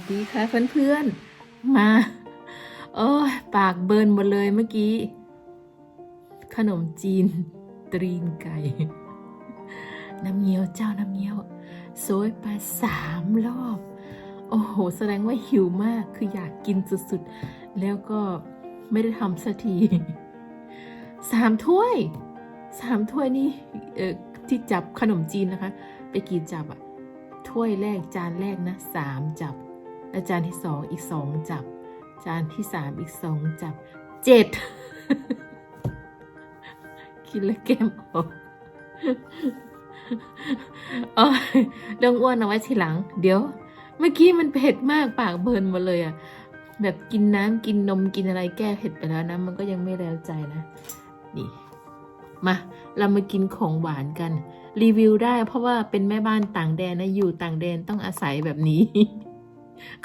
สดีค่ะเพื่อนๆ มา โอ้ยปากเบิร์นหมดเลยเมื่อกี้ ขนมจีน ตรีนไก่ น้ำเงี้ยวเจ้าน้ำเงี้ยวโซยไปสามรอบ โอ้โห แสดงว่าหิวมากคืออยากกินสุดๆ แล้วก็ไม่ได้ทำสักทีสามถ้วยสามถ้วยนี่เออที่จับขนมจีนนะคะ ไปกี่จับอะถ้วยแรกจานแรกนะสามจับ และจานที่สองอีกสองจับจานที่สามอีกสองจับเจ็ดคิดแล้วแก้มออกอ๋อเรื่องอ้วนเอาไว้ทีหลัง เดี๋ยว เมื่อกี้มันเผ็ดมากปากเบิร์นหมดเลยอะแบบกินน้ำกินนมกินอะไรแก้เผ็ดไปแล้วนะ มันก็ยังไม่แล้วใจนะ นี่ มา เรามากินของหวานกัน รีวิวได้เพราะว่าเป็นแม่บ้านต่างแดนนะ อยู่ต่างแดนต้องอาศัยแบบนี้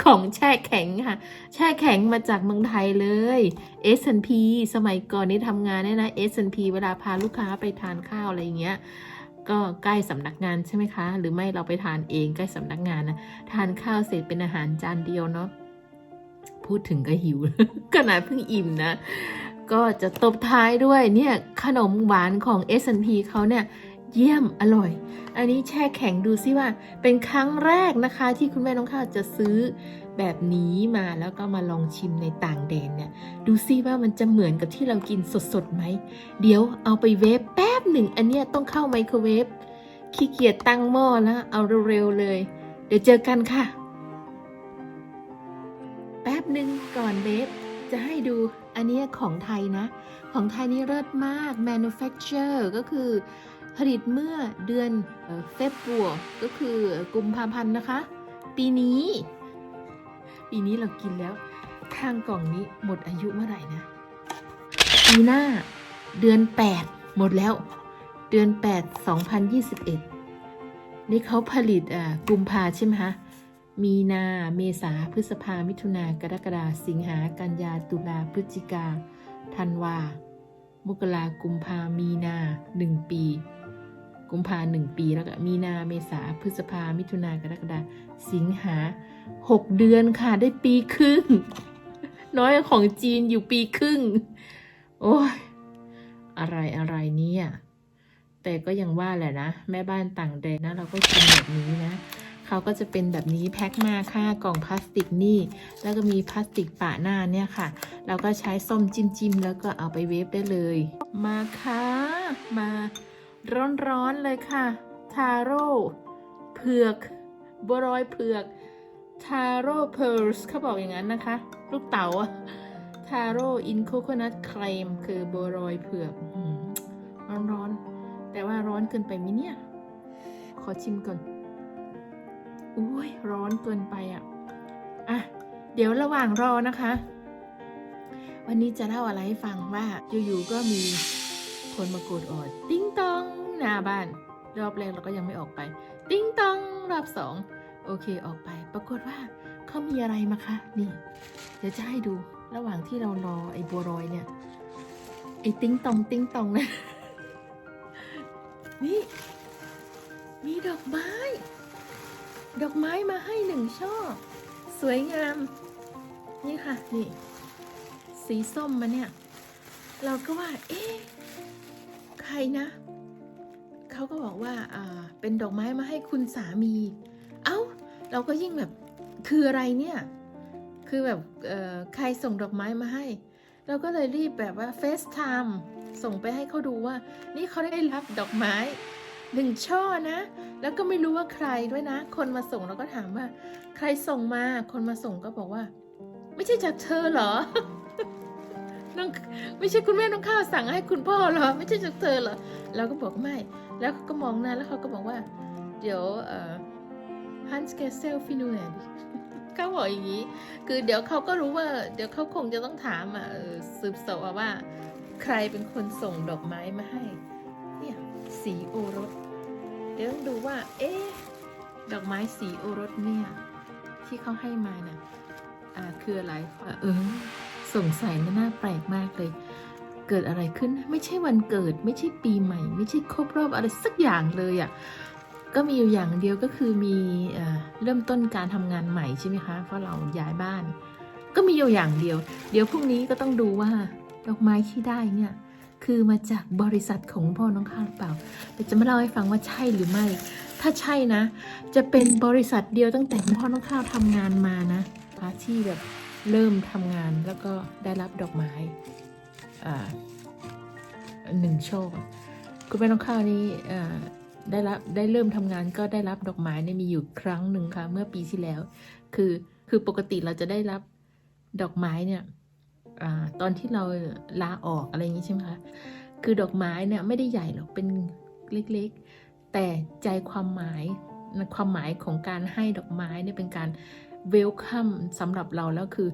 ของแช่แข็งค่ะ แช่แข็งมาจากเมืองไทยเลย S&P สมัยก่อนนี้ทำงานเนี่ยนะ S&P เวลาพาลูกค้าไปทานข้าวอะไรอย่างเงี้ยก็ใกล้สำนักงานใช่ไหมคะ หรือไม่เราไปทานเองใกล้สำนักงานนะทานข้าวเสร็จเป็นอาหารจานเดียวเนาะพูดถึงก็หิวขนาดเพิ่งอิ่มนะ ก็จะตบท้ายด้วยเนี่ยขนมหวานของ S&P เขาเนี่ย เยี่ยมอร่อย อันนี้แช่แข็งดูซิว่า เป็นครั้งแรกนะคะที่คุณแม่น้องข้าวจะซื้อแบบนี้มาแล้วก็มาลองชิมในต่างแดนเนี่ย ดูซิว่ามันจะเหมือนกับที่เรากินสดๆไหม เดี๋ยวเอาไปเวฟแป๊บหนึ่งอันเนี้ยต้องเข้าไมโครเวฟขี้เกียจตั้งหม้อแล้วเอาเร็วๆเลย เดี๋ยวเจอกันค่ะ แป๊บหนึ่งก่อนเวฟจะให้ดูอันเนี้ยของไทยนะ ของไทยนี่เลิศมาก manufacture ก็คือ ผลิตเมื่อเดือนเฟบรัวก็คือกุมภาพันธ์นะคะ ปีนี้ ปีนี้เรากินแล้วข้างกล่องนี้หมดอายุเมื่อไหร่นะ ปีหน้าเดือน 8 หมดแล้ว เดือน 8 2021 นี่เขาผลิตอ่ากุมภาใช่ไหมคะมีนาเมษาพฤษภามิถุนากรกฎาสิงหากันยาตุลาพฤศจิกาธันวามกรากุมภามีนาหนึ่งปี กุมภาหนึ่งปี แล้วก็มีนาเมษาพฤษภามิถุนากรกฎาสิงหาหกเดือนค่ะ ได้ปีครึ่ง น้อยของจีนอยู่ปีครึ่ง โอ้ย อะไรอะไรเนี่ย แต่ก็ยังว่าแหละนะ แม่บ้านต่างแดนนะ เราก็กินแบบนี้นะเขาก็จะเป็นแบบนี้แพ็คมาค่ากล่องพลาสติกนี่ แล้วก็มีพลาสติกปะหน้าเนี่ยค่ะ เราก็ใช้ส้มจิ้มจิ้มๆแล้วก็เอาไปเวฟได้เลย มาค่ะ มา ร้อนๆเลยค่ะ ทาโร่เผือกบัวรอยเผือกทาโร่เพ r ร์สเขาบอกอย่างนั้นนะคะ ลูกเต๋าทาโร่อินโคโคนัทครีมคือบัวรอยเผือกร้อนๆ แต่ว่าร้อนเกินไปไหมเนี่ย ขอชิมก่อน อุ้ยร้อนเกินไปอะ อะ เดี๋ยวระหว่างรอนะคะ วันนี้จะเล่าอะไรให้ฟังว่าอยู่ๆก็มี คนมากดออดติ้งตองหน้าบ้าน รอบแรกเราก็ยังไม่ออกไป ติ้งตองรอบสองโอเคออกไป ปรากฏว่าเขามีอะไรมาคะนี่เดี๋ยวจะให้ดูระหว่างที่เรารอไอ้บัวรอยเนี่ยไอ้ติ้งตองติ้งตองนะนี่ มีดอกไม้ ดอกไม้มาให้หนึ่งช่อ สวยงาม นี่ค่ะ นี่ สีส้มมาเนี่ย เราก็ว่า เอ๊ะ ใครนะ เขาก็บอกว่าอ่าเป็นดอกไม้มาให้คุณสามี เอ้า เราก็ยิ่งแบบคืออะไรเนี่ย คือแบบเอ่อใครส่งดอกไม้มาให้ เราก็เลยรีบแบบว่าเฟซไทม์ส่งไปให้เขาดูว่า นี่เขาได้รับดอกไม้หนึ่งช่อนะ แล้วก็ไม่รู้ว่าใครด้วยนะ คนมาส่งเราก็ถามว่า ใครส่งมา คนมาส่งก็บอกว่า ไม่ใช่จากเธอเหรอ น้องไม่ใช่คุณแม่น้องข้าวสั่งให้คุณพ่อเหรอ ไม่ใช่จากเธอเหรอเราก็บอกไม่ แล้วเขาก็มองหน้าแล้วเขาก็บอกว่า เดี๋ยวฮันส์เกเซลฟินูเนดเขาบอกอย่างนี้ คือเดี๋ยวเขาก็รู้ว่า เดี๋ยวเขาคงจะต้องถามอะสืบเสาวว่า ใครเป็นคนส่งดอกไม้มาให้ เนี่ยสีโอรส เดี๋ยวต้องดูว่า เอ๊ะดอกไม้สีโอรสเนี่ย ที่เขาให้มาน่ะ อ่าคืออะไรเออ สงสัยนะน่าแปลกมากเลย เกิดอะไรขึ้น ไม่ใช่วันเกิด ไม่ใช่ปีใหม่ ไม่ใช่ครบรอบอะไรสักอย่างเลยอะ่ะ ก็มีอยู่อย่างเดียวก็คือมีเอเริ่มต้นการทำงานใหม่ใช่ไหมคะ เพราะเราย้ายบ้าน ก็มีอยู่อย่างเดียว เดี๋ยวพรุ่งนี้ก็ต้องดูว่าดอกไม้ที่ได้เนี่ยคือมาจากบริษัทของพ่อน้องข้าวหรือเปล่า แต่จะมาเล่าให้ฟังว่าใช่หรือไม่ ถ้าใช่นะ จะเป็นบริษัทเดียวตั้งแต่พ่อน้องข้าวทำงานมานะะที่แบบ เริ่มทำงานแล้วก็ได้รับดอกไม้หนึ่งโช่อคุณแม่น้องข้าวนี้ได้รับได้เริ่มทำงานก็ได้รับดอกไม้เนี่ยมีอยู่ครั้งหนึ่งค่ะ เมื่อปีที่แล้ว คือคือปกติเราจะได้รับดอกไม้เนี่ยอตอนที่เราลาออกอะไรอย่างนี้ใช่ไหมคะคือดอกไม้เนี่ยไม่ได้ใหญ่หรอกเป็นเล็กๆ แต่ใจความหมายความหมายของการให้ดอกไม้เนี่ยเป็นการ เวลคัมสำหรับเราแล้วคือ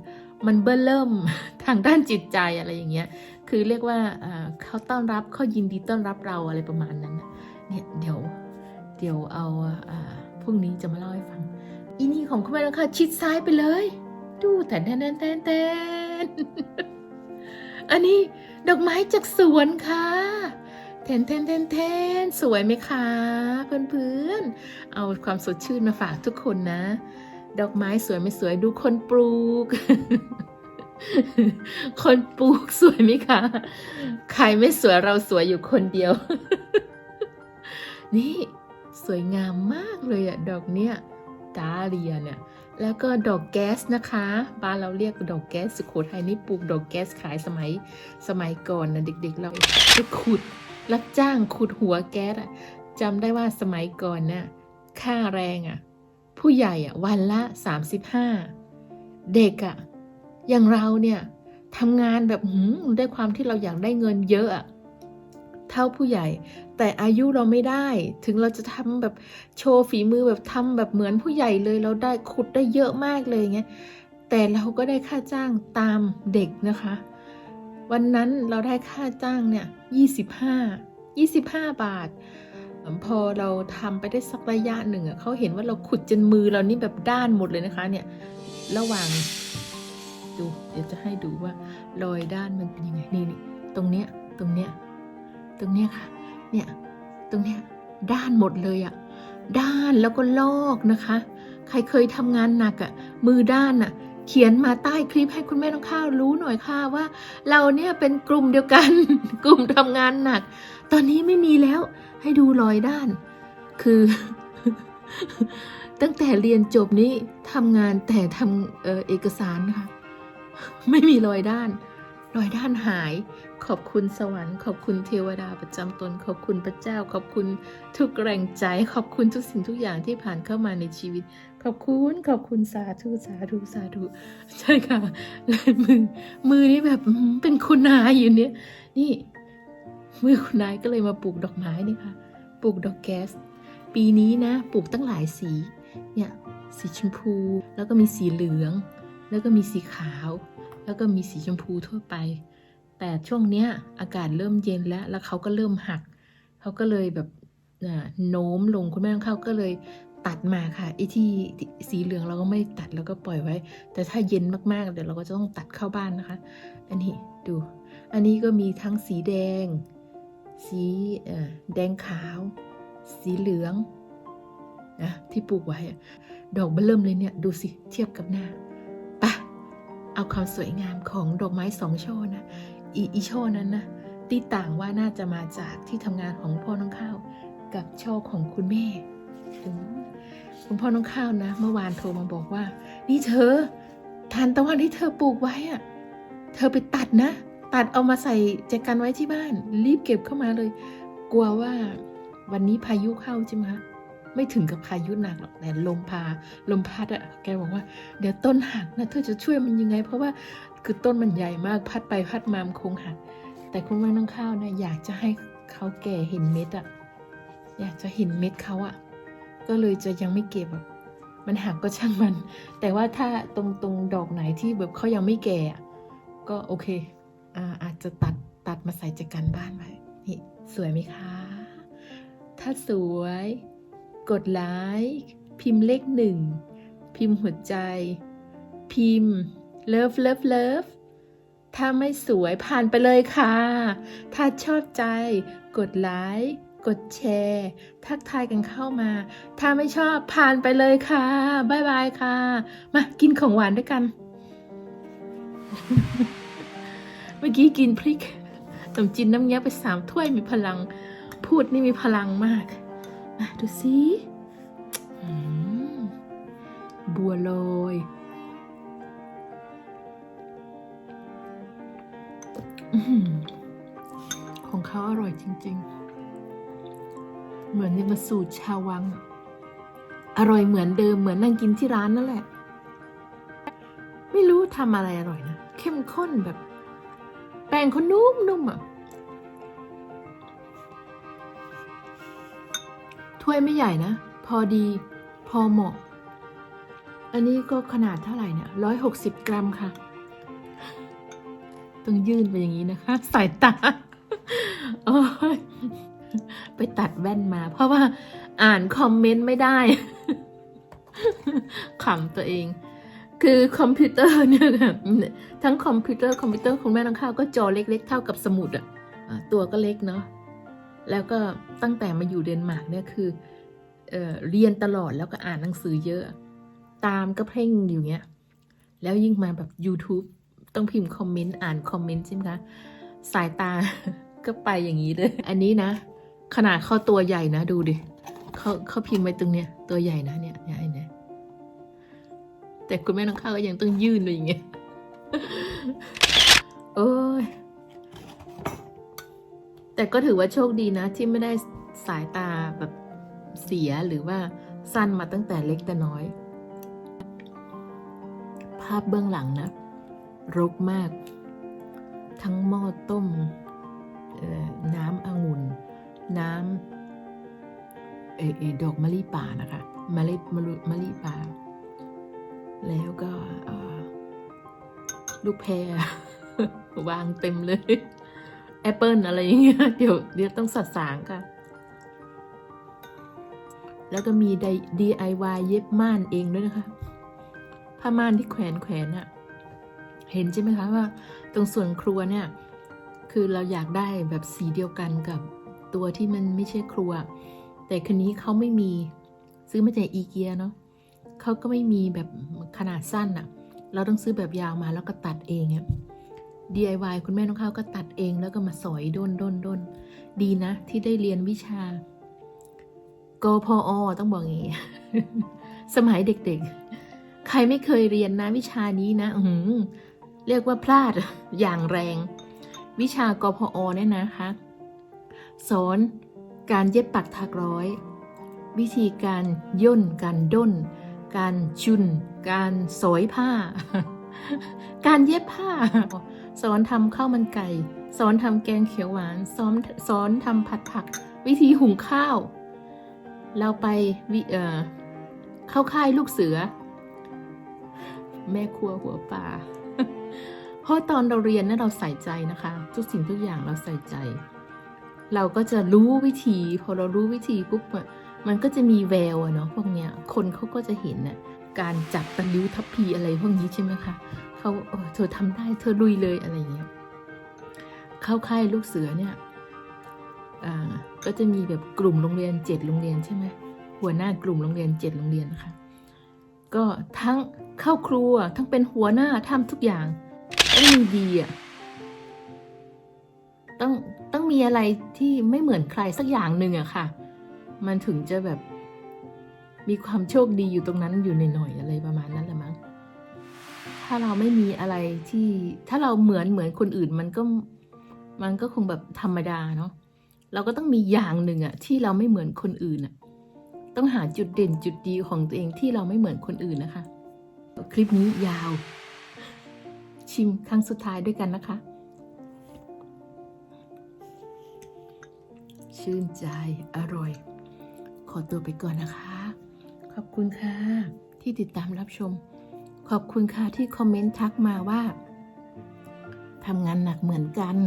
มันเบิ่มเริ่มทางด้านจิตใจอะไรอย่างเงี้ย คือเรียกว่าเขาต้อนรับเขายินดีต้อนรับเราอะไรประมาณนั้นเนี่ยเดี๋ยวเดี๋ยวเอาพรุ่งนี้จะมาเล่าให้ฟัง อีนี่ของคุณแม่นะคะชิดซ้ายไปเลย ดูแทนแทนแทนแทนแทนอันนี้ดอกไม้จากสวนค่ะแทนแทนแทนแทนสวยไหมคะเพื่อนๆ เอาความสดชื่นมาฝากทุกคนนะ ดอกไม้สวยไม่สวยดูคนปลูก คนปลูกสวยไหมคะ ใครไม่สวยเราสวยอยู่คนเดียว นี่สวยงามมากเลยอะดอกเนี้ยดาเลียเนี่ย แล้วก็ดอกแก๊สนะคะ บ้านเราเรียกดอกแก๊สสุโขทัยนี่ปลูกดอกแก๊สขายสมัยสมัยก่อนนะเด็ก ๆ เราไปขุดรับจ้างขุดหัวแก๊สอะจำได้ว่าสมัยก่อนน่ะค่าแรงอะ ผู้ใหญ่อะวันละ 35 เด็กอะอย่างเราเนี่ยทำงานแบบหืมด้วยความที่เราอยากได้เงินเยอะอะเท่าผู้ใหญ่ แต่อายุเราไม่ได้ ถึงเราจะทำแบบโชว์ฝีมือแบบทำแบบเหมือนผู้ใหญ่เลยเราได้ขุดได้เยอะมากเลยเงี้ยแต่เราก็ได้ค่าจ้างตามเด็กนะคะ วันนั้นเราได้ค่าจ้างเนี่ย25 25บาท พอเราทำไปได้สักระยะหนึ่งอะเขาเห็นว่าเราขุดจนมือเรานี่แบบด้านหมดเลยนะคะ เนี่ย ระหว่างดูเดี๋ยวจะให้ดูว่ารอยด้านมันเป็นยังไงนี่นี่ตรงเนี้ยตรงเนี้ยตรงเนี้ยค่ะ เนี่ยตรงเนี้ยด้านหมดเลยอะด้านแล้วก็ลอกนะคะ ใครเคยทำงานหนักอะมือด้านอะเขียนมาใต้คลิปให้คุณแม่น้องข้าวรู้หน่อยค่ะว่า เราเนี่ยเป็นกลุ่มเดียวกัน กลุ่มทำงานหนัก ตอนนี้ไม่มีแล้ว ให้ดูรอยด้าน คือ ตั้งแต่เรียนจบนี้ทำงานแต่ทำเออเอกสารค่ะ ไม่มีรอยด้าน รอยด้านหาย ขอบคุณสวรรค์ ขอบคุณเทวดาประจำตน ขอบคุณพระเจ้า ขอบคุณทุกแรงใจ ขอบคุณทุกสิ่งทุกอย่างที่ผ่านเข้ามาในชีวิต ขอบคุณขอบคุณสาธุสาธุสาธุใช่ค่ะลายมือมือนี่แบบเป็นคุณนายอยู่เนี่ยนี่ มือคุณนายก็เลยมาปลูกดอกไม้นี่ค่ะ ปลูกดอกแก๊ส ปีนี้นะ ปลูกตั้งหลายสี เนี่ย สีชมพู แล้วก็มีสีเหลือง แล้วก็มีสีขาว แล้วก็มีสีชมพูทั่วไป แต่ช่วงเนี้ยอากาศเริ่มเย็นแล้ว แล้วเขาก็เริ่มหัก เขาก็เลยแบบอ่โน้มลงคุณแม่ของเขาก็เลยตัดมาค่ะไอ้ที่สีเหลืองเราก็ไม่ตัดแล้วก็ปล่อยไว้ แต่ถ้าเย็นมากๆ เดี๋ยวเราก็จะต้องตัดเข้าบ้านนะคะ อันนี้ดู อันนี้ก็มีทั้งสีแดง สีแดงขาว สีเหลืองนะที่ปลูกไว้ ดอกเบอเริ่มเลยเนี่ย ดูสิ เทียบกับหน้าปะเอาความสวยงามของดอกไม้สองช่อนะอีอีช่อนั้นนะตีต่างว่าน่าจะมาจากที่ทำงานของพ่อน้องข้าว กับช่อของคุณแม่คุณพ่อน้องข้าวนะ เมื่อวานโทรมาบอกว่า นี่เธอทานตะวันที่เธอปลูกไว้อะเธอไปตัดนะ ตัดเอามาใส่แจกันไว้ที่บ้าน รีบเก็บเข้ามาเลย กลัวว่าวันนี้พายุเข้าใช่ไหมคะไม่ถึงกับพายุหนักหรอกแต่ลมพาลมพัดอะแกบอกว่า เดี๋ยวต้นหักนะเธอจะช่วยมันยังไง เพราะว่าคือต้นมันใหญ่มากพัดไปพัดมามันคงหัก แต่คุณแม่น้องข้าวนะอยากจะให้เขาแก่เห็นเม็ดอะอยากจะเห็นเม็ดเขาอะก็เลยจะยังไม่เก็บอะมันหักก็ช่างมัน แต่ว่าถ้าตรงตรงดอกไหนที่แบบเขายังไม่แก่ก็โอเค อาจจะตัดตัดมาใส่จักกันบ้านไว้นี่สวยไหมคะ ถ้าสวย กดไลค์พิมพ์เลขหนึ่ง พิมพ์หัวใจ พิมพ์ love love love ถ้าไม่สวยผ่านไปเลยค่ะ ถ้าชอบใจ กดไลค์กดแชร์ ทักทายกันเข้ามา ถ้าไม่ชอบผ่านไปเลยค่ะบ๊ายบายค่ะ มากินของหวานด้วยกัน เมื่อกี้กินพริกขนมจีนน้ำเงี้ยวไปสามถ้วยมีพลัง พูดนี่มีพลังมากมาดูสิบัวลอยอของเขาอร่อยจริง ๆ เหมือนนี่มาสูตรชาววัง อร่อยเหมือนเดิมเหมือนนั่งกินที่ร้านนั่นแหละ ไม่รู้ทำอะไรอร่อยนะ เข้มข้นแบบ แป้งเขานุ่มๆอะ ถ้วยไม่ใหญ่นะ พอดี พอเหมาะ อันนี้ก็ขนาดเท่าไหร่เนี่ยร้อยหกสิบกรัมค่ะ ต้องยื่นไปอย่างนี้นะคะ สายตาไปตัดแว่นมา เพราะว่าอ่านคอมเมนต์ไม่ได้ขำตัวเอง คือคอมพิวเตอร์เนี่ยค่ะทั้งคอมพิวเตอร์คอมพิวเตอร์คุณแม่ต้องข้าวก็จอเล็ก ๆ เท่ากับสมุดอะอะตัวก็เล็กเนาะแล้วก็ตั้งแต่มาอยู่เดนมาร์กเนี่ยคือเอเรียนตลอดแล้วก็อ่านหนังสือเยอะ ตามก็เพ่งอยู่เงี้ยแล้วยิ่งมาแบบ YouTube ต้องพิมพ์คอมเมนต์อ่านคอมเมนต์ใช่ไหมคะสายตาก็ไปอย่างนี้เลย อันนี้นะ ขนาดเขาตัวใหญ่นะดูดิเขาเขาพิมพ์ไว้ตรงเนี้ยตัวใหญ่นะเนี่ยเนี่ยไอ้เนี่ย แต่คุณแม่น้องข้าวก็ยังต้องยื่นไปอย่างเงี้ยโอ้ยแต่ก็ถือว่าโชคดีนะ ที่ไม่ได้สายตาแบบเสียหรือว่าสั้นมาตั้งแต่เล็กแต่น้อย ภาพเบื้องหลังนะ รกมาก ทั้งหม้อต้มน้ำองุ่น น้ำเออเออดอกมะลิป่านะคะมะลิมะลิมะลิป่า แล้วก็ลูกแพรวางเต็มเลย แอปเปิลอะไรอย่างเงี้ยเดี๋ยวเดี๋ยวต้องสัดสางค่ะ แล้วก็มี DIY เย็บม่านเองด้วยนะคะ ผ้าม่านที่แขวนแขวนอะเห็นใช่ไหมคะว่า ตรงส่วนครัวเนี่ย คือเราอยากได้แบบสีเดียวกันกับตัวที่มันไม่ใช่ครัว แต่คืนนี้เขาไม่มีซื้อมาจากอีเกียเนาะเขาก็ไม่มีแบบ ขนาดสั้นอะเราต้องซื้อแบบยาวมาแล้วก็ตัดเองอะ DIY คุณแม่น้องข้าวก็ตัดเองแล้วก็มาสอยด้นด้นด้นดีนะ ที่ได้เรียนวิชากพอต้องบอกอย่างงี้ สมัยเด็กๆ ใครไม่เคยเรียนนะวิชานี้นะอื้อหืเรียกว่าพลาดอย่างแรง วิชากพอเนี่ยนะคะ สอนการเย็บปักถักร้อย วิธีการย่นการด้น การชุน การสอยผ้า การเย็บผ้า สอนทำข้าวมันไก่ สอนทำแกงเขียวหวาน สอนสอนทำผัดผัก วิธีหุงข้าว เราไปวิเอ่อเข้าค่ายลูกเสือ แม่ครัวหัวป่าเพราะตอนเราเรียนนะเราใส่ใจนะคะ ทุกสิ่งทุกอย่างเราใส่ใจ เราก็จะรู้วิธี พอเรารู้วิธีปุ๊บอะ มันก็จะมีแววอะเนาะพวกเนี้ยคนเขาก็จะเห็นน่ะการจับตะลิ้วทัพพีอะไรพวกนี้ใช่ไหมคะเขาเธอทำได้เธอลุยเลยอะไรเงี้ยเข้าค่ายลูกเสือเนี่ยก็จะมีแบบกลุ่มโรงเรียนเจ็ดโรงเรียนใช่ไหมหัวหน้ากลุ่มโรงเรียนเจ็ดโรงเรียนนะคะก็ทั้งเข้าครัวทั้งเป็นหัวหน้าทำทุกอย่างต้องมีดีอะต้องต้องมีอะไรที่ไม่เหมือนใครสักอย่างหนึ่งอะค่ะ มันถึงจะแบบ มีความโชคดีอยู่ตรงนั้นอยู่หน่อยๆอะไรประมาณนั้นแหละมั้ง ถ้าเราไม่มีอะไรที่ถ้าเราเหมือนเหมือนคนอื่นมันก็มันก็คงแบบธรรมดาเนาะเราก็ต้องมีอย่างหนึ่งอะที่เราไม่เหมือนคนอื่นอะต้องหาจุดเด่นจุดดีของตัวเองที่เราไม่เหมือนคนอื่นนะคะ คลิปนี้ยาว ชิมครั้งสุดท้ายด้วยกันนะคะ ชื่นใจอร่อย ขอตัวไปก่อนนะคะ ขอบคุณค่ะ ที่ติดตามรับชม ขอบคุณค่ะที่คอมเมนต์ทักมาว่าทำงานหนักเหมือนกัน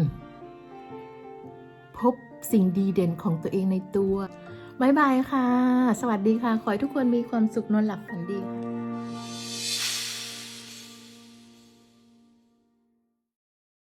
พบสิ่งดีเด่นของตัวเองในตัวบายบายค่ะ สวัสดีค่ะ ขอให้ทุกคนมีความสุขนอนหลับฝันดี